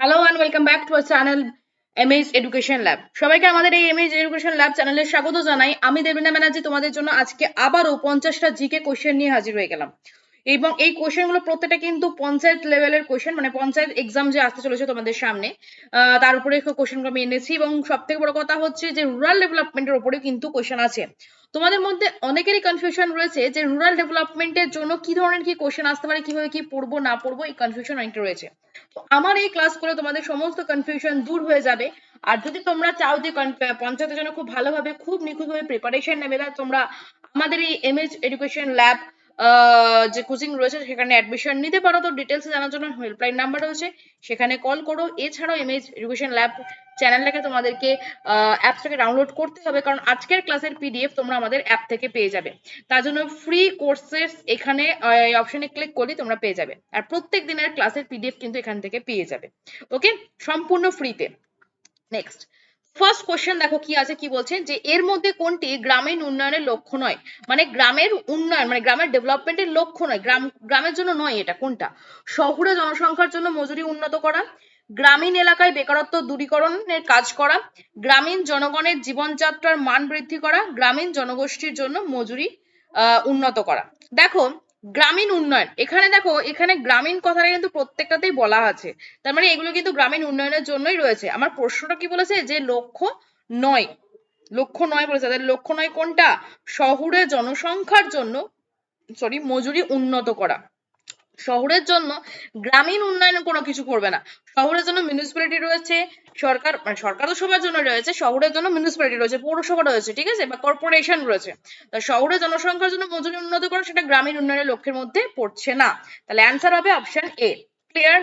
Hello and welcome back to our channel এমএজ education lab সবাইকে আমাদের এই এমএজ এডুকেশন ল্যাব চ্যানেলে স্বাগত জানাই। আমি দেবিনা ব্যানার্জি তোমাদের জন্য আজকে আবারও পঞ্চাশটা জিকে কোশ্চেন নিয়ে হাজির হয়ে গেলাম। এবং এই কোশ্চেনগুলো প্রত্যেকটা কিন্তু পঞ্চায়েত লেভেলের কোশ্চেন মানে পঞ্চায়েত এক্সাম যে আসতে চলেছে তোমাদের সামনে তার উপরে কোশ্চেন আমি এনেছি। এবং সব থেকে বড় কথা হচ্ছে যে রুরাল ডেভেলপমেন্টের উপরে কিন্তু কোশ্চেন আছে। তোমাদের মধ্যে অনেকেরই কনফিউশন রয়েছে যে রুরাল ডেভেলপমেন্টের জন্য কি ধরনের কি কোশ্চেন আসতে পারে, কীভাবে কি পড়ব, না পড়ব, এই কনফিউশন অনেকটা রয়েছে। তো আমার এই ক্লাস করে তোমাদের সমস্ত কনফিউশন দূর হয়ে যাবে। আর যদি তোমরা চাও যে পঞ্চায়েতের জন্য খুব ভালোভাবে, খুব নিখুঁতভাবে প্রিপারেশন নেবে তোমরা আমাদের এই এম এডুকেশন ল্যাব যে কোচিং রয়েছে সেখানে অ্যাডমিশন নিতে পারো। তো ডিটেলস জানার জন্য হেল্পলাইন নাম্বার রয়েছে। সেখানে কল করো। এছাড়াও এমএজ এডুকেশন ল্যাব চ্যানেলটাকে তোমাদেরকে অ্যাপসটাকে ডাউনলোড করতে হবে। কারণ আজকের ক্লাসের পিডিএফ তোমরা আমাদের অ্যাপ থেকে পেয়ে যাবে। তার জন্য ফ্রি কোর্সেস এখানে এই অপশনে ক্লিক করলে তোমরা পেয়ে যাবে। আর প্রত্যেক দিনের ক্লাসের পিডিএফ কিন্তু এখান থেকে পেয়ে যাবে। ওকে সম্পূর্ণ ফ্রিতে নেক্সট ফার্স্ট কোশ্চেন দেখো কি আছে, কি বলছে? যে এর মধ্যে কোনটি গ্রামীণ উন্নয়নের লক্ষ্য নয়? মানে গ্রামের উন্নয়ন মানে গ্রামের ডেভেলপমেন্টের লক্ষ্য নয়। গ্রাম, গ্রামের জন্য নয় এটা, কোনটা? শহুরে জনসংখ্যার জন্য মজুরি উন্নত করা, গ্রামীণ এলাকায় বেকারত্ব দূরীকরণের কাজ করা, গ্রামীণ জনগণের জীবনযাত্রার মান বৃদ্ধি করা, গ্রামীণ জনগোষ্ঠীর জন্য মজুরি উন্নত করা। দেখো গ্রামীণ উন্নয়ন। এখানে দেখো, এখানে গ্রামীণ কথাটা কিন্তু প্রত্যেকটাতেই বলা আছে। তার মানে এগুলো কিন্তু গ্রামীণ উন্নয়নের জন্যই রয়েছে। আমার প্রশ্নটা কি বলেছে? যে লক্ষ্য নয়। লক্ষ্য নয় বলেছে। তাদের লক্ষ্য নয় কোনটা? শহুরে জনসংখ্যার জন্য সরি মজুরি উন্নত করা। শহরের জন্য গ্রামীণ উন্নয়ন কোনো কিছু করবে না। শহরের জন্য মিউনিসিপ্যালিটি রয়েছে, সরকার মানে সরকার তো সবার জন্য রয়েছে, শহরের জন্য মিউনিসিপ্যালিটি রয়েছে, পৌরসভা রয়েছে, ঠিক আছে? বা কর্পোরেশন রয়েছে। তা শহরের জনসংখ্যার জন্য মজুরি উন্নত করা সেটা গ্রামীণ উন্নয়নের লক্ষ্যের মধ্যে পড়ছে না। তাহলে অ্যান্সার হবে option A clear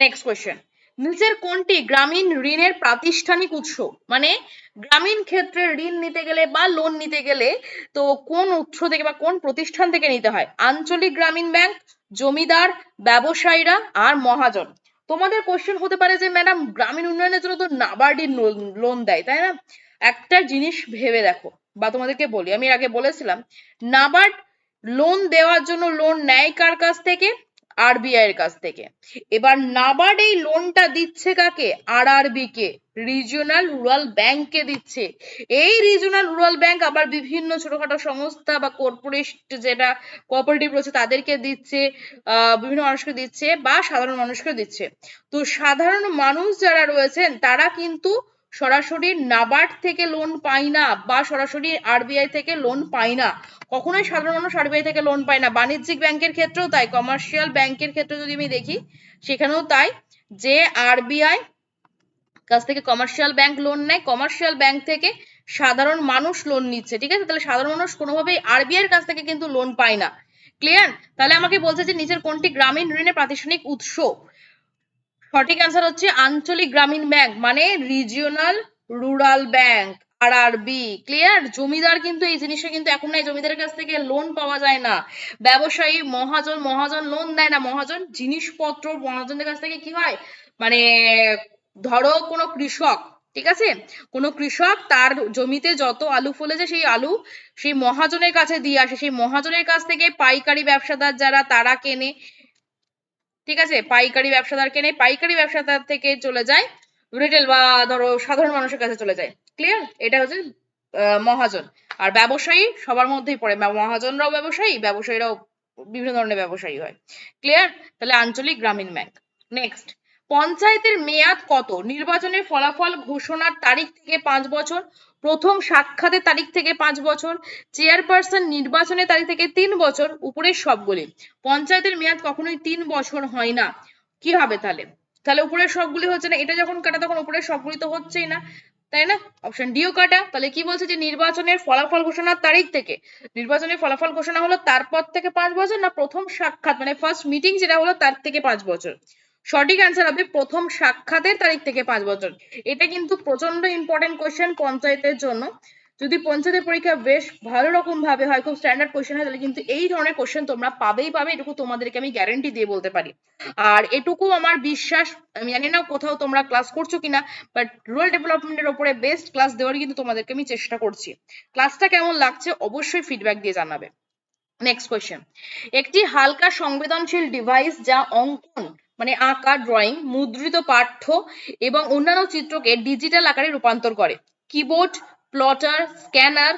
next question নিচের কোনটি গ্রামীণ ঋণের প্রাতিষ্ঠানিক উৎস? মানে গ্রামীণ ক্ষেত্রে ঋণ নিতে গেলে বা লোন নিতে গেলে তো কোন উৎস থেকে বা কোন প্রতিষ্ঠান থেকে নিতে হয়? আঞ্চলিক গ্রামীণ ব্যাংক, জমিদার, ব্যবসায়ীরা আর মহাজন। তোমাদের কোশ্চেন হতে পারে যে, ম্যাডাম, গ্রামীণ উন্নয়নের জন্য তো নাবার্ডই লোন দেয়, তাই না? একটা জিনিস ভেবে দেখো বা তোমাদেরকে বলি। আমি আগে বলেছিলাম, নাবার্ড লোন দেওয়ার জন্য লোন নেয় কার কাছ থেকে? আরবিআই এর কাছ থেকে। এবার নাবার্ড এই লোনটা দিচ্ছে কাকে? আরআরবি কে। রিজিওনাল রুরাল ব্যাংককে দিচ্ছে। এই রিজিওনাল রুরাল ব্যাংক আবার বিভিন্ন ছোটখাটো সংস্থা বা কর্পোরেট যেটা কোঅপারেটিভ রয়েছে, তাদেরকে দিচ্ছে বিভিন্ন মানুষকে দিচ্ছে বা সাধারণ মানুষকে দিচ্ছে। তো সাধারণ মানুষ যারা রয়েছেন, তারা কিন্তু সরাসরি নাবার্ড থেকে লোন পায় না বা সরাসরি আরবিআই থেকে লোন পায় না। কখনোই সাধারণ মানুষ আরবিআই থেকে লোন পায় না। বাণিজ্যিক ব্যাংকের ক্ষেত্রেও তাই কমার্শিয়াল ব্যাংকের ক্ষেত্রে যদি আমি দেখি, সেখানেও তাই যে আরবিআই কাছ থেকে কমার্শিয়াল ব্যাংক লোন নেয় কমার্শিয়াল ব্যাংক থেকে সাধারণ মানুষ লোন নিচ্ছে, ঠিক আছে? তাহলে সাধারণ মানুষ কোনোভাবেই আরবিআই এর কাছ থেকে কিন্তু লোন পায় না। ক্লিয়ার তাহলে আমাকে বলছে যে, নিচের কোনটি গ্রামীণ ঋণের প্রাতিষ্ঠানিক উৎস? সঠিক অ্যান্সার হচ্ছে আঞ্চলিক গ্রামীণ ব্যাংক মানে regional rural bank RRB clear জমিদার কিন্তু এই জিনিসটা কিন্তু এখন নাই, জমিদারের কাছ থেকে লোন পাওয়া যায় না। ব্যবসায়ী মহাজন মহাজন লোন দেয় না, মহাজন জিনিসপত্র মহাজনদের কাছ থেকে কি হয়? মানে ধরো কোনো কৃষক, ঠিক আছে? কোনো কৃষক তার জমিতে যত আলু ফলেছে, সেই আলু সেই মহাজনের কাছে দিয়ে আসে। সেই মহাজনের কাছ থেকে পাইকারি ব্যবসাদার যারা, তারা কেনে। ঠিক আছে? পাইকারি ব্যবসাদার কেনে পাইকারি ব্যবসাদার থেকে চলে যায়। রিটেল বা ধরো সাধারণ মানুষের কাছে চলে যায়। ক্লিয়ার এটা হচ্ছে মহাজন। আর ব্যবসায়ী সবার মধ্যেই পড়ে। মহাজনরাও ব্যবসায়ী, ব্যবসায়ীরাও বিভিন্ন ধরনের ব্যবসায়ী হয়। ক্লিয়ার তাহলে আঞ্চলিক গ্রামীণ ব্যাংক নেক্সট পঞ্চায়েতের মেয়াদ কত? নির্বাচনের ফলাফল ঘোষণার তারিখ থেকে পাঁচ বছর, প্রথম সাক্ষাতের তারিখ থেকে পাঁচ বছর, চেয়ারপারসন নির্বাচনের তারিখ থেকে তিন বছর, উপরের সবগুলি। পঞ্চায়েতের মেয়াদ কখনোই তিন বছর হয় না। কি হবে তাহলে? তাহলে উপরের সবগুলি হচ্ছে না, এটা যখন কাটা তখন উপরের সবগুলি তো হচ্ছেই না, তাই না? অপশন ডিও কাটা। তাহলে কি বলছে যে নির্বাচনের ফলাফল ঘোষণার তারিখ থেকে? নির্বাচনের ফলাফল ঘোষণা হলো তারপর থেকে পাঁচ বছর না প্রথম সাক্ষাৎ মানে ফার্স্ট মিটিং যেটা হলো তার থেকে পাঁচ বছর? সঠিক অ্যান্সার হবে প্রথম সাক্ষাতের তারিখ থেকে পাঁচ বছর। এটা কিন্তু প্রচণ্ড ইম্পর্টেন্ট কোশ্চেন পঞ্চায়েতের জন্য। যদি পঞ্চায়েতের পরীক্ষা বেশ ভালো রকম ভাবে হয়, খুব স্ট্যান্ডার্ড কোশ্চেন হয়, তাহলে কিন্তু এই ধরনের কোশ্চেন তোমরা পাবেই পাবে, এটুকু তোমাদেরকে আমি গ্যারেন্টি দিয়ে বলতে পারি। আর এটুকু আমার বিশ্বাস, আমি জানি না কোথাও তোমরা ক্লাস করছ কিনা বাট রুরাল ডেভেলপমেন্টের ওপরে বেস্ট ক্লাস দেওয়ার কিন্তু তোমাদেরকে আমি চেষ্টা করছি। ক্লাসটা কেমন লাগছে অবশ্যই ফিডব্যাক দিয়ে জানাবে। নেক্সট কোয়েশ্চেন একটি হালকা সংবেদনশীল ডিভাইস যা অঙ্কন মানে আঁকা ড্রয়িং মুদ্রিত পাঠ্য এবং অন্যান্য চিত্রকে ডিজিটাল আকারে রূপান্তর করে। কিবোর্ড প্লটার স্ক্যানার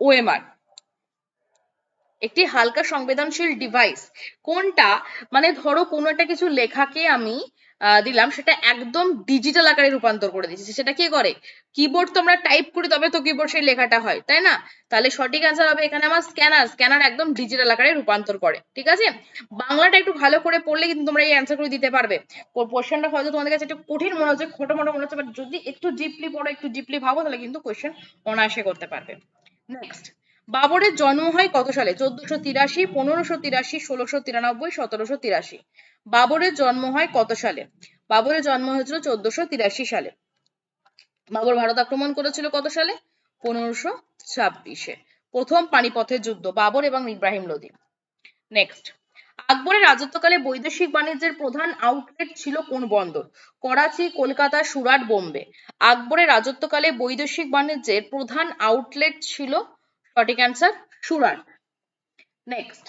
ওএমআর একটি হালকা সংবেদনশীল ডিভাইস কোনটা? মানে ধরো কোনো একটা কিছু লেখাকে আমি দিলাম, সেটা একদম ডিজিটাল আকারে রূপান্তর করে দিচ্ছি সেটা কি করে? কিবোর্ড তো আমরা টাইপ করি, তবে তো কিবোর্ড সেই লেখাটা হয়, তাই না? তাহলে সঠিক অ্যান্সার হবে এখানে আমার স্ক্যানার স্ক্যানার একদম ডিজিটাল আকারে রূপান্তর করে, ঠিক আছে? বাংলাটা একটু ভালো করে পড়লে কিন্তু তোমরা এই অ্যান্সার করে দিতে পারবে। কোশ্চেনটা হয়তো তোমাদের কাছে একটু কঠিন মনে হচ্ছে, ছোট মোটো মনে হচ্ছে বাট যদি একটু ডিপলি পড়ো, একটু ডিপলি ভাবো, তাহলে কিন্তু কোশ্চেন অনায়াসে করতে পারবে। নেক্সট বাবরের জন্ম হয় কত সালে? চোদ্দশো তিরাশি, পনেরোশো তিরাশি, ষোলোশো তিরানব্বই, সতেরোশো তিরাশি। বাবরের জন্ম হয় কত সালে? বাবরের জন্ম হয়েছিল চোদ্দশো তিরাশি সালে। বাবর ভারত আক্রমণ করেছিল কত সালে? পনেরোশো ছাব্বিশে। প্রথম পানিপথের যুদ্ধ, বাবর এবং ইব্রাহিম লোদি। নেক্সট আকবরের রাজত্বকালে বৈদেশিক বাণিজ্যের প্রধান আউটলেট ছিল কোন বন্দর? করাচি, কলকাতা, সুরাট, বোম্বে। আকবরের রাজত্বকালে বৈদেশিক বাণিজ্যের প্রধান আউটলেট ছিল সঠিক অ্যান্সার সুরাট। নেক্সট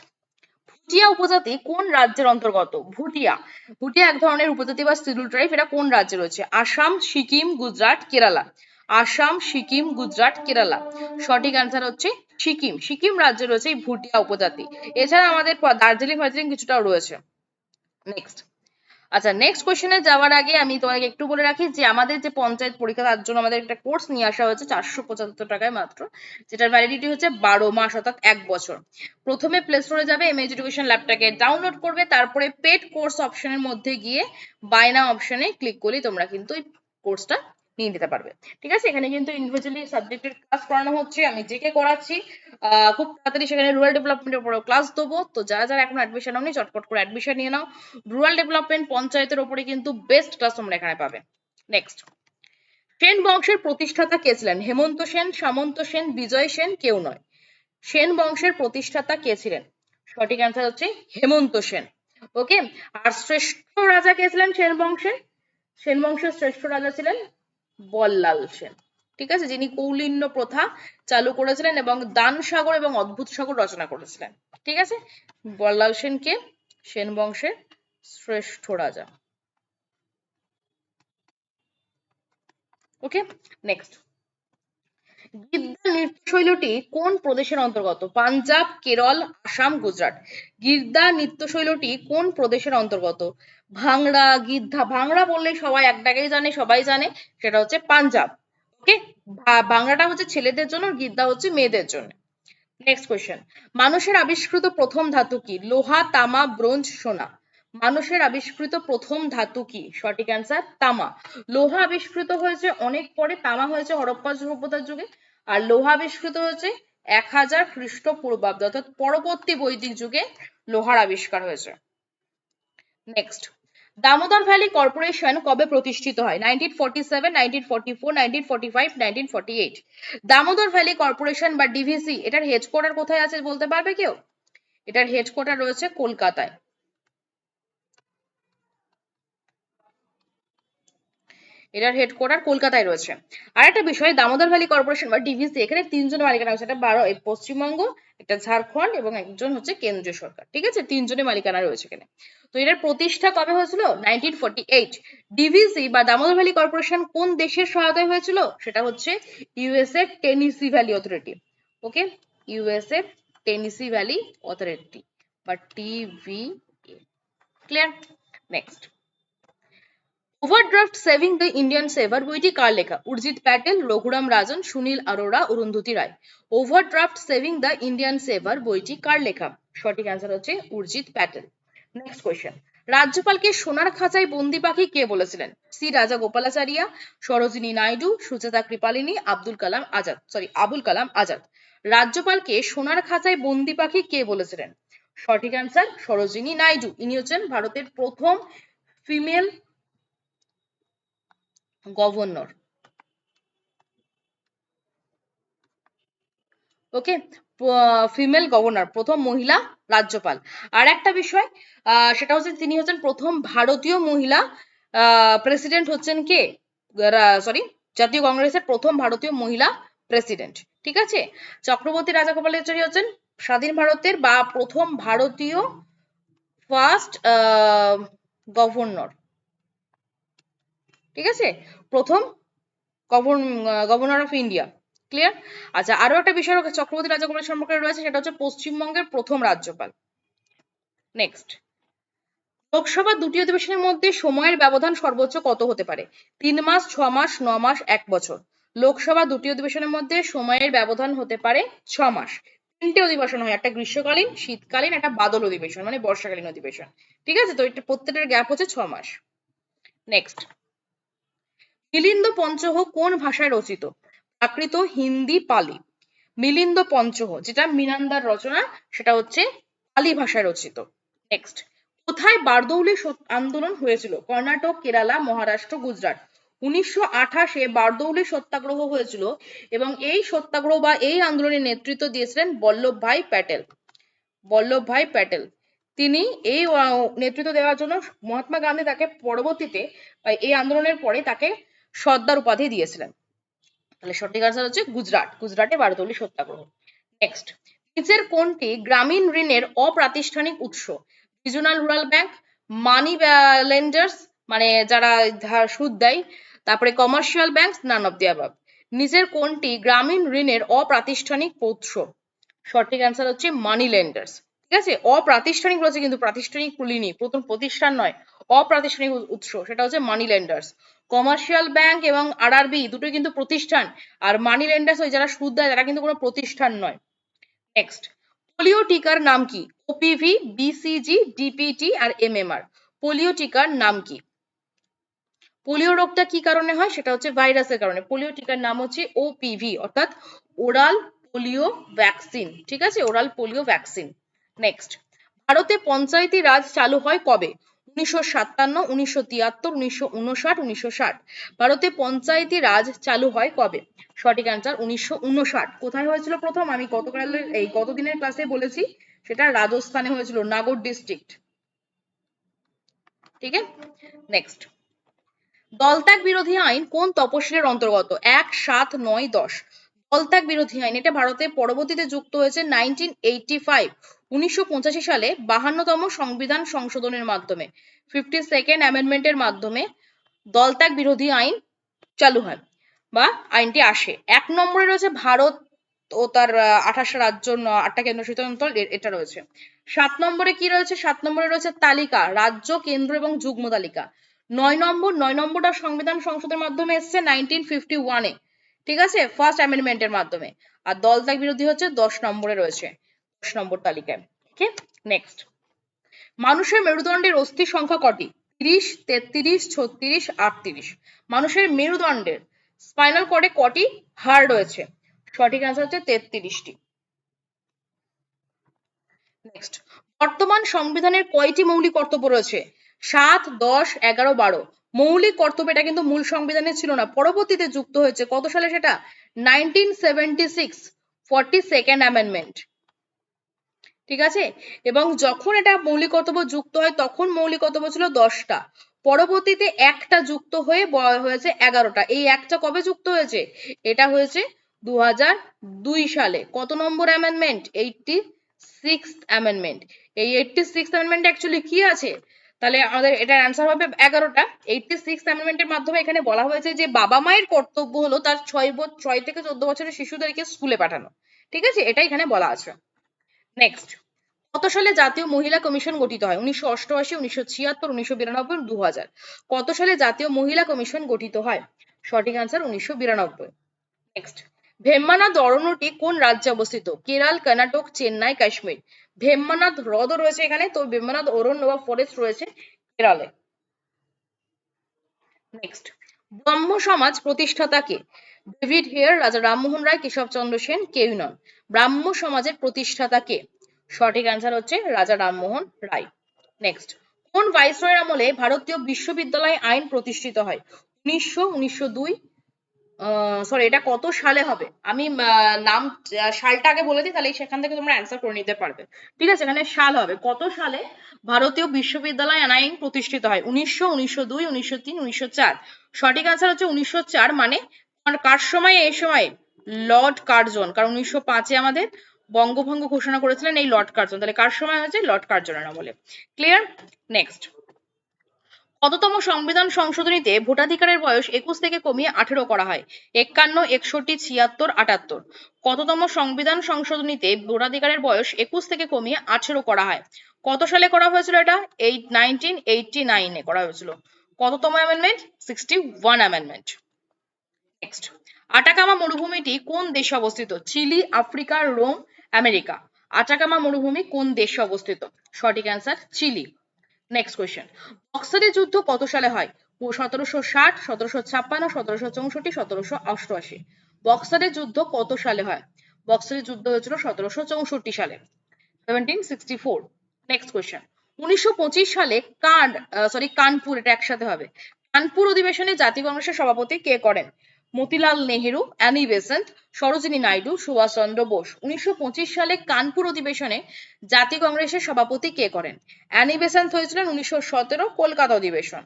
ভুটিয়া উপজাতি কোন রাজ্যের অন্তর্গত? ভুটিয়া। ভুটিয়া এক ধরনের উপজাতি বা সিডুল ট্রাইব, এটা কোন রাজ্যে রয়েছে? আসাম, সিকিম, গুজরাট, কেরালা। আসাম, সিকিম, গুজরাট, কেরালা। সঠিক অ্যান্সার হচ্ছে সিকিম। সিকিম রাজ্যে রয়েছে এই ভুটিয়া উপজাতি। এছাড়া আমাদের দার্জিলিং, ফার্জিলিং কিছুটাও রয়েছে। নেক্সট আচ্ছা নেক্সট কোশ্চেনে যাওয়ার আগে আমি তোমাকে একটু বলে রাখি যে আমাদের যে পঞ্চায়েত পরীক্ষা, তার জন্য আমাদের একটা কোর্স নিয়ে আসা হয়েছে চারশো পঁচাত্তর টাকায় মাত্র, যেটার ভ্যালিডিটি হচ্ছে বারো মাস অর্থাৎ এক বছর। প্রথমে প্লে স্টোরে যাবে এমএজ এডুকেশন ল্যাবটাকে ডাউনলোড করবে, তারপরে পেড কোর্স অপশনের মধ্যে গিয়ে বায়না অপশনে ক্লিক করলেই তোমরা কিন্তু এই কোর্সটা নিয়ে নিতে পারবে। ঠিক আছে? এখানে কিন্তু ইন্ডিভিজুয়ালি সাবজেক্টের ক্লাস করানো হচ্ছে। আমি জেকে করাচ্ছি খুব তাড়াতাড়ি সেখানে রুরাল ডেভেলপমেন্টের উপরেও ক্লাস দেবো। তো যারা যারা এখন অ্যাডমিশন নাওনি, চটপট করে অ্যাডমিশন নিয়ে নাও। রুরাল ডেভেলপমেন্ট পঞ্চায়েতের উপরে কিন্তু বেস্ট ক্লাস তোমরা এখানে পাবে। নেক্সট সেন বংশের প্রতিষ্ঠাতা কে ছিলেন? হেমন্ত সেন, সামন্ত সেন, বিজয় সেন কেউ নয়। সেন বংশের প্রতিষ্ঠাতা কে ছিলেন? সঠিক অ্যান্সার হচ্ছে হেমন্ত সেন। ওকে আর শ্রেষ্ঠ রাজা কে ছিলেন সেন বংশের? সেন বংশের শ্রেষ্ঠ রাজা ছিলেন বল্লাল সেন। ঠিক আছে? যিনি কৌলিন্য প্রথা চালু করেছিলেন এবং দান সাগর এবং অদ্ভুত সাগর রচনা করেছিলেন। ঠিক আছে? বল্লাল সেন কে সেন বংশের শ্রেষ্ঠ রাজা। ওকে নেক্সট গিদ্দা নৃত্যশৈলটি কোন প্রদেশের অন্তর্গত? পাঞ্জাব, কেরল, আসাম, গুজরাট। গিদ্দা নৃত্যশৈলটি কোন প্রদেশের অন্তর্গত? ভাংড়া, গিদ্ধা, ভাংড়া বললে সবাই একটাকেই জানে, সবাই জানে, সেটা হচ্ছে পাঞ্জাব। ওকে বাংলাটা হচ্ছে ছেলেদের জন্য গিদ্দা হচ্ছে মেয়েদের জন্য। নেক্সট কোয়েশ্চেন মানুষের আবিষ্কৃত প্রথম ধাতু কি? লোহা, তামা, ব্রোঞ্জ, সোনা। মানুষের আবিষ্কৃত প্রথম ধাতু কি? সঠিক অ্যান্সার তামা। লোহা আবিষ্কৃত হয়েছে অনেক পরে, তামা হয়েছে হরপ্পা সভ্যতার যুগে, আর লোহা আবিষ্কৃত হয়েছে এক হাজার খ্রিস্টপূর্বাব্দ, অর্থাৎ পরবর্তী বৈদিক যুগে লোহার আবিষ্কার হয়েছে। নেক্সট দামোদর ভ্যালি কর্পোরেশন কবে প্রতিষ্ঠিত হয়? Nineteen forty seven nineteen forty four nineteen forty five nineteen forty eight Damodar valley corporation বা ডিভিসি এটার হেডকোয়ার্টার কোথায় আছে বলতে পারবে কেউ? এটার হেডকোয়ার্টার রয়েছে কলকাতায়। এটার হেডকোয়ার্টার কলকাতায় রয়েছে। আর একটা বিষয়, দামোদর ভ্যালি কর্পোরেশন বা ডিভিসি এখানে তিনজন মালিকানা রয়েছে। একটা বারো পশ্চিমবঙ্গ, একটা ঝাড়খণ্ড এবং একজন হচ্ছে কেন্দ্রীয় সরকার। ঠিক আছে? তিনজনের মালিকানা রয়েছে এখানে। তো এটার প্রতিষ্ঠা কবে হয়েছিল? নাইনটিন ফর্টি এইট ডিভিসি বা দামোদর ভ্যালি কর্পোরেশন কোন দেশের সহায়তায় হয়েছিল? সেটা হচ্ছে USA Tennessee Valley Authority okay? USA Tennessee Valley Authority বা TV clear next overdraft saving the Indian saver বইটি কার লেখা Urjit Patel Raghuram Rajan Sunil Arora Arundhati Roy overdraft saving the Indian saver বইটি কার লেখা সঠিক অ্যান্সার হচ্ছে Urjit Patel next question রাজ্যপালকে সোনার খাঁচায় বন্দি পাখি কে বলেছিলেন? সি রাজা গোপালাচারিয়া, সরোজিনী নাইডু, সুচেতা কৃপালিনী, আব্দুল কালাম আজাদ। সরি আবুল কালাম আজাদ। রাজ্যপালকে সোনার খাঁচায় বন্দি পাখি কে বলেছিলেন? সঠিক অ্যান্সার সরোজিনী নাইডু। ইনি হচ্ছেন ভারতের প্রথম female governor. Okay female governor, প্রথম মহিলা রাজ্যপাল। আর একটা বিষয় সেটা হচ্ছে তিনি হচ্ছেন প্রথম ভারতীয় মহিলা প্রেসিডেন্ট হচ্ছেন কে? সরি জাতীয় কংগ্রেসের প্রথম ভারতীয় মহিলা প্রেসিডেন্ট। ঠিক আছে? চক্রবর্তী রাজাগোপালাচারী হচ্ছেন স্বাধীন ভারতের বা প্রথম ভারতীয় ফার্স্ট গভর্নর। ঠিক আছে? প্রথম গভর্নর অফ ইন্ডিয়া ক্লিয়ার আচ্ছা আরও একটা বিষয় চক্রবর্তী রাজগোপাল সম্পর্কে রয়েছে, সেটা হচ্ছে পশ্চিমবঙ্গের প্রথম রাজ্যপাল। নেক্সট লোকসভা দুটি অধিবেশনের মধ্যে সময়ের ব্যবধান সর্বোচ্চ কত হতে পারে? তিন মাস, ছ মাস, ন মাস, এক বছর। লোকসভা দুটি অধিবেশনের মধ্যে সময়ের ব্যবধান হতে পারে ছ মাস। তিনটে অধিবেশন হয়, একটা গ্রীষ্মকালীন, শীতকালীন, একটা বাদল অধিবেশন মানে বর্ষাকালীন অধিবেশন। ঠিক আছে? তো এটা প্রত্যেকটার গ্যাপ হচ্ছে ছ মাস। নেক্সট মিলিন্দ পঞ্চহ কোন ভাষায় রচিত? প্রাকৃত হিন্দি পালি। মিলিন্দ পঞ্চহ, যেটা মিনান্দার রচনা, সেটা হচ্ছে পালি ভাষায় রচিত। নেক্সট কোথায় বারদৌলি আন্দোলন হয়েছিল? কর্ণাটক, কেরালা, মহারাষ্ট্র, গুজরাট। উনিশশো আঠাশে বারদৌলি সত্যাগ্রহ হয়েছিল এবং এই সত্যাগ্রহ বা এই আন্দোলনের নেতৃত্ব দিয়েছিলেন বল্লভ ভাই প্যাটেল। বল্লভ ভাই প্যাটেল, তিনি এই নেতৃত্ব দেওয়ার জন্য মহাত্মা গান্ধী তাকে পরবর্তীতে, এই আন্দোলনের পরে তাকে সর্দার উপাধি দিয়েছিলেন। তাহলে সঠিক আনসার হচ্ছে গুজরাট। গুজরাটে বারদৌলি সত্যাগ্রহ। নেক্সট নিচের কোনটি গ্রামীণ ঋণের অপ্রাতিষ্ঠানিক উৎস? Regional rural bank money lenders মানে যারা ধার সুদ দেয়, তারপরে commercial bank none of the নিচের কোনটি গ্রামীণ ঋণের অপ্রাতিষ্ঠানিক উৎস সঠিক অ্যান্সার হচ্ছে মানি লেন্ডার্স ঠিক আছে? অপ্রাতিষ্ঠানিক রয়েছে কিন্তু প্রাতিষ্ঠানিক ঋণই প্রথম প্রতিষ্ঠান নয়। অপ্রাতিষ্ঠানিক উৎস, সেটা হচ্ছে মানি লেন্ডার্স কমার্শিয়াল ব্যাংক এবং আরআরবি দুটোই কিন্তু প্রতিষ্ঠান, আর মানি লেন্ডার্স ওই যারা সুদ দেয়, তারা কিন্তু কোনো প্রতিষ্ঠান নয়। নেক্সট পোলিও টিকার নাম কি? ওপিভি বিসিজি ডিপিটি আর এমএমআর পোলিও টিকার নাম কি? পোলিও রোগটা কি কারণে হয়? সেটা হচ্ছে ভাইরাসের কারণে। পোলিও টিকার নাম হচ্ছে ওপিভি অর্থাৎ ওরাল পোলিও ভ্যাকসিন ঠিক আছে? ওরাল পোলিও ভ্যাকসিন নেক্সট ভারতে পঞ্চায়েতি রাজ চালু হয় কবে? উনিশশো সাতান্ন, উনিশশো তিয়াত্তর, উনিশশো উনষাট, উনিশশো ষাট। ভারতে পঞ্চায়েতি রাজ চালু হয় কবে? সঠিক অ্যান্সার উনিশশো উনষাট। কোথায় হয়েছিল প্রথম? আমি গতকালের, এই গতদিনের ক্লাসে বলেছি, সেটা রাজস্থানে হয়েছিল, নাগর ডিস্ট্রিক্ট ঠিক আছে? নেক্সট দলত্যাগ বিরোধী আইন কোন তপশিলের অন্তর্গত? এক, সাত, নয়, দশ। দলত্যাগ বিরোধী আইন, এটা ভারতে পরবর্তীতে যুক্ত হয়েছে নাইনটিন এইটি ফাইভ উনিশশো পঁচাশি সালে বাহান্নতম সংবিধান সংশোধনের মাধ্যমে ফিফটি সেকেন্ড অ্যামেন্ডমেন্টের মাধ্যমে দলত্যাগ বিরোধী আইন চালু হয় বা আইনটি আসে। এক নম্বরে রয়েছে ভারত ও তার আঠাশটা রাজ্য আটটা কেন্দ্রশাসিত অঞ্চল এটা রয়েছে। সাত নম্বরে কি রয়েছে? সাত নম্বরে রয়েছে তালিকা, রাজ্য, কেন্দ্র এবং যুগ্ম তালিকা। নয় নম্বর, নয় নম্বরটা সংবিধান সংসদের মাধ্যমে এসছে নাইনটিন ফিফটি ওয়ানে ঠিক আছে? ফার্স্ট অ্যামেন্ডমেন্টের মাধ্যমে। আর দলত্যাগ বিরোধী হচ্ছে দশ নম্বরে রয়েছে। দশ নম্বর তালিকায়। ওকে নেক্সট মানুষের মেরুদণ্ডের অস্থি সংখ্যা কটি? তিরিশ, তেত্রিশ, ছত্রিশ, আটত্রিশ। মানুষের মেরুদণ্ডের স্পাইনাল কর্ডে কটি হাড় রয়েছে? সঠিক অ্যান্সার হচ্ছে তেত্রিশটি। নেক্সট বর্তমান সংবিধানের কয়টি মৌলিক কর্তব্য রয়েছে? সাত, দশ, এগারো, বারো। মৌলিক কর্তব্য এটা কিন্তু মূল সংবিধানে ছিল না। পরবর্তীতে যুক্ত হয়েছে কত সালে সেটা? Nineteen seventy six forty second amendment ঠিক আছে? এবং যখন এটা মৌলিক কর্তব্য যুক্ত হয়, তখন মৌলিক কর্তব্য ছিল দশটা। পরবর্তীতে একটা যুক্ত হয়ে হয়েছে এগারোটা। এই একটা কবে যুক্ত হয়েছে? এটা হয়েছে দু দুই সালে। কত নম্বর অ্যামেন্ডমেন্ট এইটটি সিক্স অ্যামেন্ডমেন্ট এই এইটটি সিক্স অ্যামেন্ডমেন্ট অ্যাকচুয়ালি কি আছে? তাহলে আমাদের এটার অ্যান্সার হবে এগারোটা। এইটটি সিক্স অ্যামেন্ডমেন্টের মাধ্যমে এখানে বলা হয়েছে যে বাবা মায়ের কর্তব্য হলো তার ছয় ছয় থেকে চোদ্দ বছরের শিশুদেরকে স্কুলে পাঠানো। ঠিক আছে? এটা এখানে বলা আছে। নেক্সট কত সালে জাতীয় মহিলা কমিশন গঠিত হয়? উনিশশো অষ্টআশি, উনিশশো ছিয়াত্তর, উনিশশো বিরানব্বই দু হাজার কত সালে জাতীয় মহিলা কমিশন গঠিত হয়? সঠিক আনসার উনিশশো বিরানব্বই। নেক্সট ভেম্মানাথ অরণ্যটি কোন রাজ্যে অবস্থিত? কেরাল, কর্ণাটক, চেন্নাই, কাশ্মীর। ভেম্মানাথ হ্রদ রয়েছে এখানে, তো ভেম্মানাথ অরণ্য বা ফরেস্ট রয়েছে কেরালে। নেক্সট ব্রহ্ম সমাজ প্রতিষ্ঠাতা কে? ডেভিড হেয়ার, রাজা রামমোহন রায় কেশবচন্দ্র সেন, কেউ নন। ব্রাহ্ম সমাজের প্রতিষ্ঠাতা কে? সঠিক অ্যান্সার হচ্ছে রাজা রামমোহন রায়। নেক্সট কোন ভাইসরয়ের আমলে ভারতীয় বিশ্ববিদ্যালয় আইন প্রতিষ্ঠিত হয়? উনিশশো উনিশশো দুই সরি এটা কত সালে হবে? আমি নাম সালটা আগে বলে দিই তাহলে সেখান থেকে তোমরা অ্যান্সার করে নিতে পারবে। ঠিক আছে, এখানে সাল হবে। কত সালে ভারতীয় বিশ্ববিদ্যালয় আইন প্রতিষ্ঠিত হয়? উনিশশো উনিশশো দুই, উনিশশো তিন, উনিশশো চার। সঠিক অ্যান্সার হচ্ছে উনিশশো চার মানে কার সময় এই সময়? Lord Curzon. কারণ উনিশশো পাঁচে আমাদের বঙ্গভঙ্গ ঘোষণা করেছিলেন এই লর্ড কার্জন। তাহলে কার সময় হয়েছে? লর্ড কার্জনের আমলে। ক্লিয়ার নেক্সট কততম সংবিধান সংশোধনীতে ভোটাধিকারের বয়স একুশ থেকে কমিয়ে আঠেরো করা হয়। একান্ন, একষট্টি, ছিয়াত্তর, আটাত্তর। কততম সংবিধান সংশোধনীতে ভোটাধিকারের বয়স একুশ থেকে কমিয়ে আঠেরো করা হয়? কত সালে করা হয়েছিল এটা? এইট নাইনটিন এইটটি নাইনে করা হয়েছিল। কততম amendment sixty one amendment next Atacama মরুভূমিটি কোন দেশে অবস্থিত? Chile, Africa, Rome, America. Atacama মরুভূমি কোন দেশে অবস্থিত? সঠিক অ্যান্সার চিলি। নেক্সট কোয়েশ্চেন বক্সারের যুদ্ধ কত সালে হয়? সতেরোশো ষাট, সতেরোশো ছাপ্পান্ন, সতেরোশো চৌষট্টি, সতেরোশো অষ্টআশি। বক্সারের যুদ্ধ কত সালে হয়? বক্সারের যুদ্ধ হয়েছিল সতেরোশো চৌষট্টি সালে। Seventeen sixty four next question উনিশশো পঁচিশ সালে কান সরি কানপুর, এটা একসাথে হবে। কানপুর অধিবেশনে জাতীয় কংগ্রেসের সভাপতি কে করেন? Motilal Nehru Annie Besant, Sarojini Naidu Subhashchandra Bose. উনিশশো পঁচিশ সালে কানপুর অধিবেশনে জাতীয় কংগ্রেসের সভাপতি কে করেন? অ্যানি বেসেন্ট হয়েছিলেন উনিশশো সতেরো কলকাতা অধিবেশন।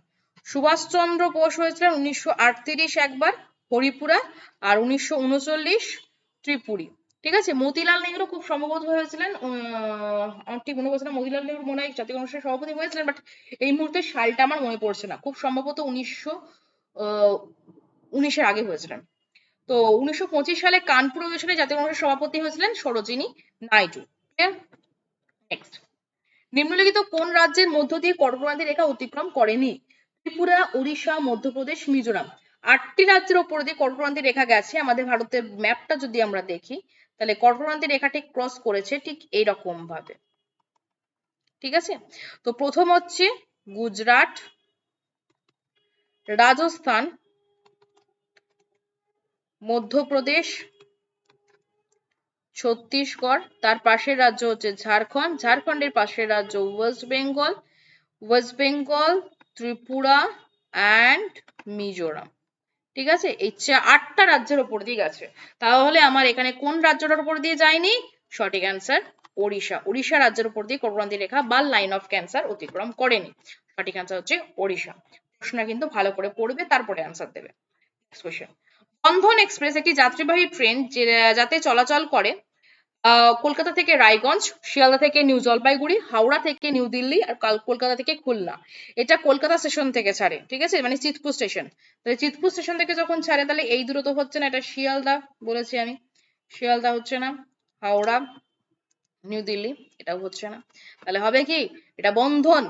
সুভাষচন্দ্র বোস হয়েছিলেন উনিশশো আটত্রিশ একবার হরিপুরা আর উনিশশো ত্রিপুরী। ঠিক আছে? মতিলাল নেহরু খুব সম্ভবত হয়েছিলেন। আমার ঠিক মনে পড়ছে না, মতিলাল নেহরু মনে হয় জাতীয় কংগ্রেসের সভাপতি হয়েছিলেন বাট এই মুহূর্তে সালটা আমার মনে পড়ছে না। খুব সম্ভবত উনিশশো উনিশের আগে হয়েছিলেন। তো উনিশশো পঁচিশ সালে কানপুর অধিবেশনে জাতীয় কংগ্রেসের সভাপতি হয়েছিলেন সরোজিনী নাইডু। নেক্সট নিম্নলিখিত কোন রাজ্যের মধ্য দিয়ে কর্কটক্রান্তি রেখা অতিক্রম করেনি? ত্রিপুরা, উড়িষ্যা, মধ্যপ্রদেশ, মিজোরাম। আটটি রাজ্যের ওপর দিয়ে কর্কটক্রান্তি রেখা গেছে। আমাদের ভারতের ম্যাপটা যদি আমরা দেখি, তাহলে কর্কটক্রান্তি রেখাটি ক্রস করেছে ঠিক এইরকম ভাবে ঠিক আছে? তো প্রথম হচ্ছে গুজরাট, রাজস্থান মধ্যপ্রদেশ, ছত্তিশগড়, তার পাশের রাজ্য হচ্ছে ঝাড়খণ্ড। ঝাড়খণ্ডের পাশের রাজ্য West Bengal West Bengal, Tripura and Mizoram. ঠিক আছে? এই আটটা রাজ্যের ওপর দিয়ে গেছে। তাহলে আমার এখানে কোন রাজ্যটার উপর দিয়ে যায়নি সঠিক অ্যান্সার ওড়িশা। ওড়িশা রাজ্যের উপর দিয়ে কর্কটক্রান্তি রেখা বা লাইন অফ ক্যান্সার অতিক্রম করেনি। সঠিক অ্যান্সার হচ্ছে ওড়িশা। প্রশ্নটা কিন্তু ভালো করে পড়বে, তারপরে অ্যান্সার দেবে। নেক্সট কোয়েশ্চেন বন্ধন এক্সপ্রেস একটি যাত্রীবাহী ট্রেন যাতে চলাচল করে কলকাতা থেকে রায়গঞ্জ, শিয়ালদা থেকে নিউ জলপাইগুড়ি, হাওড়া থেকে নিউ দিল্লি আর কলকাতা থেকে খুলনা। এটা কলকাতা স্টেশন থেকে ছাড়ে, ঠিক আছে? মানে চিতপুর স্টেশন। তাহলে চিতপুর স্টেশন থেকে যখন ছাড়ে, তাহলে এই দূরত্ব হচ্ছে না, এটা শিয়ালদা বলেছি আমি। শিয়ালদা হচ্ছে না, হাওড়া, নিউ দিল্লি, এটাও হচ্ছে না। তাহলে হবে কি? এটা বন্ধন,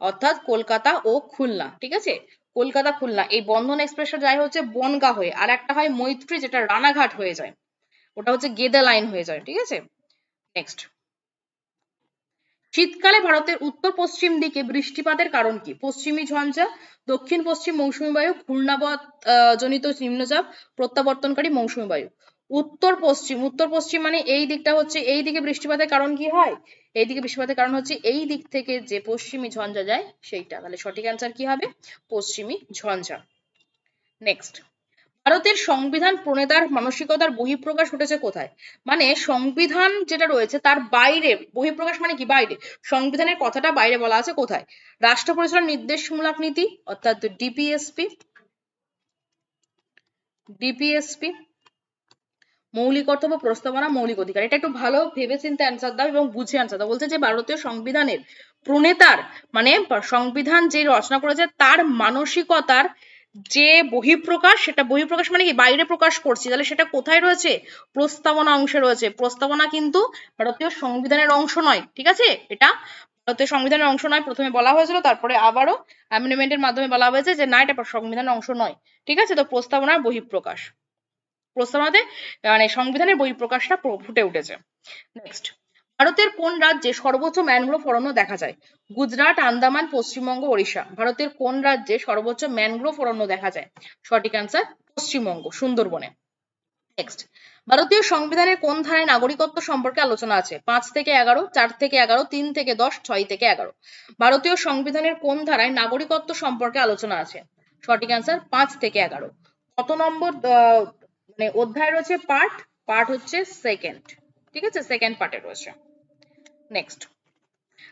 অর্থাৎ কলকাতা ও খুলনা, ঠিক আছে? কলকাতা খুলনা, এই বন্ধন এক্সপ্রেসটা যায় হচ্ছে বনগা হয়ে, আর একটা হয় মৈত্রী, যেটা রানাঘাট হয়ে যায়। ওটা হচ্ছে গেদে লাইন হয়ে যায়, ঠিক আছে? নেক্সট শীতকালে ভারতের উত্তর পশ্চিম দিকে বৃষ্টিপাতের কারণ কি? পশ্চিমী ঝঞ্ঝা, দক্ষিণ পশ্চিম মৌসুমী বায়ু, ঘূর্ণাবত জনিত নিম্নচাপ, প্রত্যাবর্তনকারী মৌসুমী বায়ু। উত্তর পশ্চিম উত্তর পশ্চিম মানে এই দিকটা হচ্ছে এই দিকে বৃষ্টিপাতের কারণ কি হয়? এই দিকে বৃষ্টিপাতের কারণ হচ্ছে এই দিক থেকে যে পশ্চিমী ঝঞ্ঝা যায় সেইটা। তাহলে সঠিক অ্যান্সার কি হবে? পশ্চিমী ঝঞ্ঝা। নেক্সট ভারতের সংবিধান প্রণেতার মানসিকতার বহিঃপ্রকাশ ঘটেছে কোথায়? মানে সংবিধান যেটা রয়েছে তার বাইরে, বহিঃপ্রকাশ মানে কি? বাইরে। সংবিধানের কথাটা বাইরে বলা আছে কোথায়? রাষ্ট্র পরিচালনার নির্দেশমূলক নীতি, অর্থাৎ ডিপিএসপি ডিপিএসপি মৌলিক কর্তব্য প্রস্তাবনা মৌলিক অধিকার। এটা একটু ভালো ভেবে চিন্তে অ্যান্সার দাও এবং বুঝে অ্যান্সার দাও। বলছে যে, ভারতীয় সংবিধানের প্রণেতার মানে সংবিধান যে রচনা করেছে, তার মানসিকতার যে বহিঃপ্রকাশ, সেটা বহিঃপ্রকাশ মানে কি? বাইরে প্রকাশ করছি। তাহলে সেটা কোথায় রয়েছে? প্রস্তাবনা অংশে রয়েছে। প্রস্তাবনা কিন্তু ভারতীয় সংবিধানের অংশ নয়, ঠিক আছে? এটা ভারতীয় সংবিধানের অংশ নয়, প্রথমে বলা হয়েছিল, তারপরে আবারও অ্যামেন্ডমেন্টের মাধ্যমে বলা হয়েছে যে, না, এটা সংবিধানের অংশ নয়, ঠিক আছে? তো প্রস্তাবনার বহিঃপ্রকাশ। প্রস্তাবনাতে মানে সংবিধানের বহিঃপ্রকাশটা প্র- ফুটে উঠেছে। নেক্সট ভারতের কোন রাজ্যে সর্বোচ্চ ম্যানগ্রোভ অরণ্য দেখা যায়? গুজরাট, আন্দামান, পশ্চিমবঙ্গ, ওড়িশা। ভারতের কোন রাজ্যে সর্বোচ্চ ম্যানগ্রোভ অরণ্য দেখা যায়? সঠিক অ্যান্সার পশ্চিমবঙ্গ, সুন্দরবনে। নেক্সট ভারতীয় সংবিধানের কোন ধারায় নাগরিকত্ব সম্পর্কে আলোচনা আছে? পাঁচ থেকে এগারো, চার থেকে এগারো, তিন থেকে দশ, ছয় থেকে এগারো। ভারতীয় সংবিধানের কোন ধারায় নাগরিকত্ব সম্পর্কে আলোচনা আছে? সঠিক অ্যান্সার পাঁচ থেকে এগারো। কত নম্বর মানে অধ্যায় রয়েছে পার্ট পার্ট হচ্ছে সেকেন্ড ঠিক আছে? সেকেন্ড পার্টে রয়েছে। নেক্সট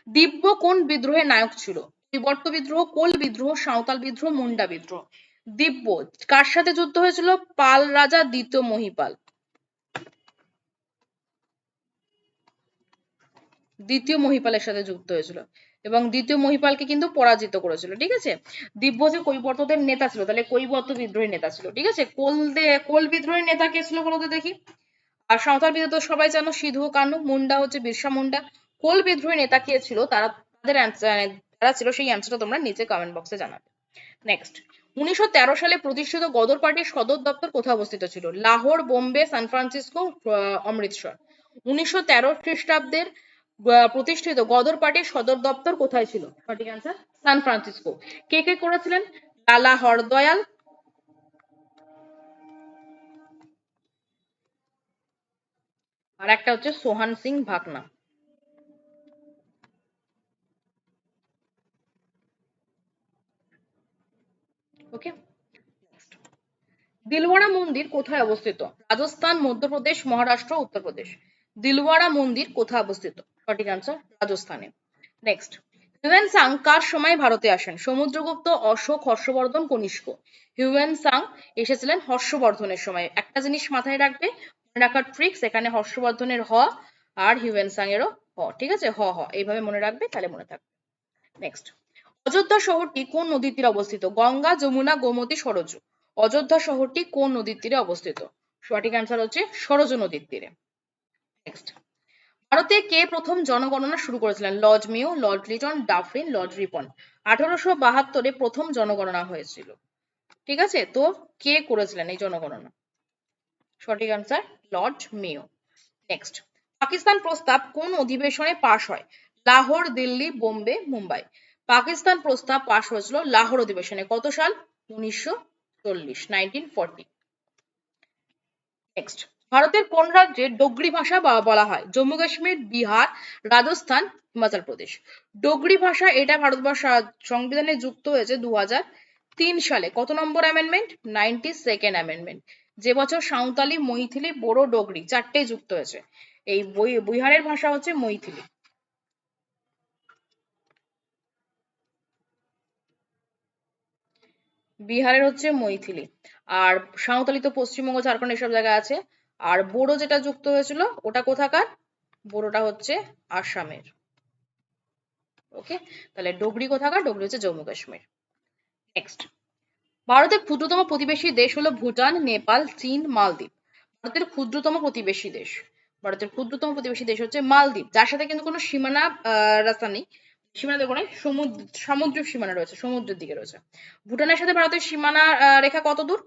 দিব্য কোন বিদ্রোহের নায়ক ছিল? বিবর্ত বিদ্রোহ, কোল বিদ্রোহ, সাঁওতাল বিদ্রোহ, মুন্ডা বিদ্রোহ। দিব্য, কার সাথে যুদ্ধ হয়েছিল? পাল রাজা দ্বিতীয় মহিপাল। দ্বিতীয় মহিপালের সাথে যুক্ত হয়েছিল। এবং দ্বিতীয় মহিপালকে কিন্তু পরাজিত করেছিল, ঠিক আছে? দিব্য যে কৈবর্তদের নেতা ছিল, তাহলে কৈবর্ত বিদ্রোহী নেতা ছিল, ঠিক আছে? কোল দে কোল বিদ্রোহী নেতা কে ছিল বলতো দেখি? আর সাঁওতাল বিদ্রোহ তো সবাই জানো, সিধু কানু, মুন্ডা হচ্ছে বিরসা মুন্ডা। কোল বিদ্রোহী নেতা কে ছিল? তারা তাদের answer- যারা ছিল সেই অ্যান্সারটা তোমরা নিচে কমেন্ট বক্সে জানাবে। নেক্সট উনিশশো তেরো সালে প্রতিষ্ঠিত গদর পার্টির সদর দপ্তর কোথায় অবস্থিত ছিল? Lahore, Bombay, San Francisco Amritsar. উনিশশো তেরো খ্রিস্টাব্দের প্রতিষ্ঠিত গদর পার্টির সদর দপ্তর কোথায় ছিল? সঠিক অ্যান্সার সান ফ্রান্সিসকো কে কে করেছিলেন? লালা হরদয়াল। আর একটা হচ্ছে সোহান সিং ভাকনা। ওকে দিলওয়াড়া মন্দির কোথায় অবস্থিত? রাজস্থান, মধ্যপ্রদেশ, মহারাষ্ট্র, উত্তরপ্রদেশ। দিলওয়াড়া মন্দির কোথায় অবস্থিত? সঠিক আনসার রাজস্থানে। নেক্সট হিউয়েন সাং কার সময় ভারতে আসেন? সমুদ্রগুপ্ত, অশোক, হর্ষবর্ধন, কনিষ্ক। হিউয়েন সাং এসেছিলেন হর্ষবর্ধনের সময়। একটা জিনিস মাথায় রাখবে, মনে রাখার ট্রিক্স এখানে হর্ষবর্ধনের হ আর হিউয়েন সাং এরও হ, ঠিক আছে? হ হ, এইভাবে মনে রাখবে, তাহলে মনে থাকবে। নেক্সট অযোধ্যা শহরটি কোন নদীর তীরে অবস্থিত? গঙ্গা, যমুনা, গোমতী, সরজু। অযোধ্যা শহরটি কোন নদীর তীরে অবস্থিত? সঠিক অ্যান্সার হচ্ছে সরজু নদীর তীরে। নেক্সট ভারতে কে প্রথম জনগণনা শুরু করেছিলেন? Lord Mayo Lord Lytton, Dufferin, Lord Ripon. আঠারোশো বাহাত্তরে প্রথম জনগণনা হয়েছিল। ঠিক আছে? তো কে করেছিলেন এই জনগণনা? সঠিক answer Lord Mayo next Pakistan প্রস্তাব কোন অধিবেশনে পাশ হয়? লাহোর, দিল্লি, বোম্বে, মুম্বাই। পাকিস্তান প্রস্তাব পাশ হয়েছিল লাহোর অধিবেশনে। কত সাল? উনিশশো চল্লিশ নাইনটিন ফর্টি নেক্সট ভারতের কোন রাজ্যে ডোগরি ভাষা বলা হয়? জম্মু কাশ্মীর, বিহার, রাজস্থান, হিমাচল প্রদেশ। ডোগরি ভাষা এটা ভারতবর্ষ সংবিধানে যুক্ত হয়েছে দু তিন সালে। কত নম্বর অ্যামেন্ডমেন্ট নাইনটি সেকেন্ড অ্যামেন্ডমেন্ট যে বছর সাঁওতালি, মৈথিলি বোরো ডোগরি চারটেই যুক্ত হয়েছে। এই বিহারের ভাষা হচ্ছে মৈথিলি। বিহারের হচ্ছে মৈথিলি। আর সাঁওতালি তো পশ্চিমবঙ্গ, ঝাড়খণ্ড এসব জায়গায় আছে। আর বোরো যেটা যুক্ত হয়েছিল, ওটা কোথাকার? বোরোটা হচ্ছে আসামের। ওকে? তাহলে ডোগরি কোথাকার? ডোগরি হচ্ছে জম্মু কাশ্মীর। নেক্সট ভারতের ক্ষুদ্রতম প্রতিবেশী দেশ হলো ভুটান, নেপাল, চীন, মালদ্বীপ। ভারতের ক্ষুদ্রতম প্রতিবেশী দেশ। ভারতের ক্ষুদ্রতম প্রতিবেশী দেশ হচ্ছে মালদ্বীপ। যার সাথে কিন্তু কোনো সীমানা রাস্তা নেই। সীমানা দেখো না সমুদ্র, সামুদ্রিক সীমানা রয়েছে, সমুদ্রের দিকে রয়েছে। ভুটানের সাথে ভারতের সীমানা রেখা কত দূর?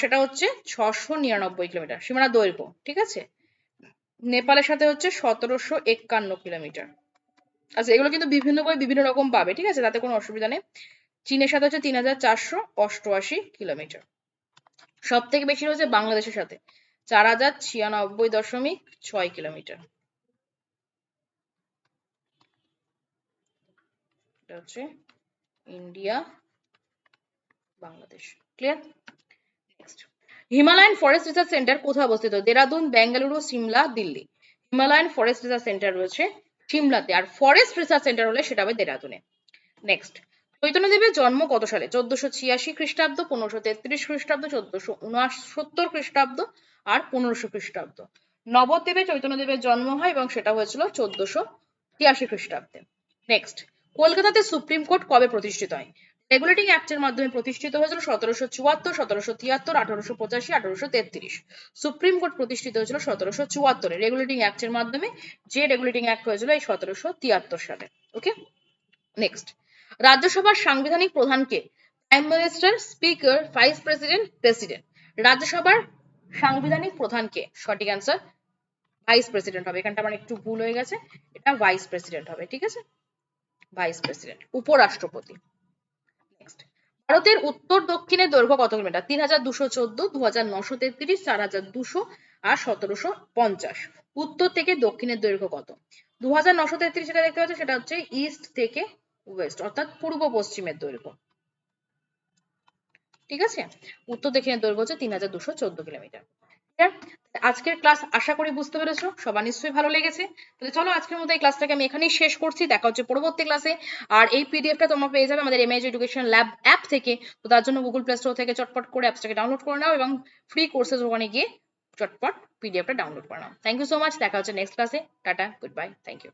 সেটা হচ্ছে ছশো নিরানব্বই কিলোমিটার, সীমানা দৈর্ঘ্য, ঠিক আছে? নেপালের সাথে হচ্ছে সতেরোশো একান্ন কিলোমিটার। আচ্ছা এগুলো কিন্তু বিভিন্ন বই বিভিন্ন রকম পাবে, ঠিক আছে? তাতে কোনো অসুবিধা নেই। চীনের সাথে হচ্ছে তিন হাজার চারশো অষ্টআশি কিলোমিটার। সব থেকে বেশি রয়েছে বাংলাদেশের সাথে, চার হাজার ছিয়ানব্বই দশমিক ছয় kilometre. India, Bangladesh. Clear Himalayan forest research centre কোথায় অবস্থিত? Dehradun, Bengaluru, Shimla, Delhi. Himalayan forest research centre রয়েছে সিমলাতে। আর ফরেস্ট রিসার্চ সেন্টার হলে সেটা হবে দেরাদুনে। নেক্সট চৈতন্যদেবের জন্ম কত সালে? চোদ্দশো ছিয়াশি খ্রিস্টাব্দ, পনেরোশো তেত্রিশ খ্রিস্টাব্দ, চোদ্দশো উনসত্তর খ্রিস্টাব্দ আর পনেরোশো খ্রিস্টাব্দ। নবদ্বীপে চৈতন্যদেবের জন্ম হয় এবং সেটা হয়েছিল চোদ্দশো তিয়াশি খ্রিস্টাব্দে। নেক্সট কলকাতাতে সুপ্রিম কোর্ট কবে প্রতিষ্ঠিত হয়? রেগুলেটিং অ্যাক্টের মাধ্যমে প্রতিষ্ঠিত হয়েছিল সতেরোশো চুয়াত্তর, সতেরোশো তিয়াত্তর, আঠারোশো পঁচাশি, আঠারোশো তেত্রিশ। সুপ্রিম কোর্ট প্রতিষ্ঠিত হয়েছিল সতেরোশো চুয়াত্তরে রেগুলেটিং অ্যাক্টের মাধ্যমে যে রেগুলেটিং অ্যাক্ট হয়েছিল এই সতেরোশো তিয়াত্তর সালে। ওকে নেক্সট রাজ্যসভার সাংবিধানিক প্রধানকে prime minister speaker vice president president রাজ্যসভার সাংবিধানিক প্রধানকে সঠিক অ্যান্সার ভাইস প্রেসিডেন্ট হবে। এখানটা আমার একটু ভুল হয়ে গেছে। এটা ভাইস প্রেসিডেন্ট হবে। ঠিক আছে? ভাইস প্রেসিডেন্ট উপরাষ্ট্রপতি। ভারতের উত্তর দক্ষিণের দৈর্ঘ্য কত কিলোমিটার? তিন হাজার দুশো চোদ্দ, দু হাজার নশো তেত্রিশ, চার হাজার দুশো আর সতেরোশো পঞ্চাশ। উত্তর থেকে দক্ষিণের দৈর্ঘ্য কত? দু হাজার নশো তেত্রিশ যেটা দেখতে পাচ্ছ, সেটা হচ্ছে ইস্ট থেকে ওয়েস্ট অর্থাৎ পূর্ব পশ্চিমের দৈর্ঘ্য। ঠিক আছে? উত্তর দক্ষিণের দৈর্ঘ্য হচ্ছে তিন হাজার দুশো চোদ্দ কিলোমিটার? আজকের ক্লাস আশা করি বুঝতে পেরেছ, সবার নিশ্চয়ই ভালো লেগেছে। তাহলে চলো আজকের মতো এই ক্লাসটাকে আমি এখানেই শেষ করছি, দেখা হচ্ছে পরবর্তী ক্লাসে আর এই পিডিএফটা তোমরা পেয়ে যাবে আমাদের এমএজ এডুকেশন ল্যাব অ্যাপ থেকে। তো তার জন্য গুগল প্লে স্টোর থেকে চটপট করে অ্যাপসটাকে ডাউনলোড করে নাও এবং ফ্রি কোর্সেস ওখানে গিয়ে চটপট পিডিএফটা ডাউনলোড করে নাও। থ্যাংক ইউ সো মাচ দেখা হচ্ছে নেক্সট ক্লাসে tata good bye thank you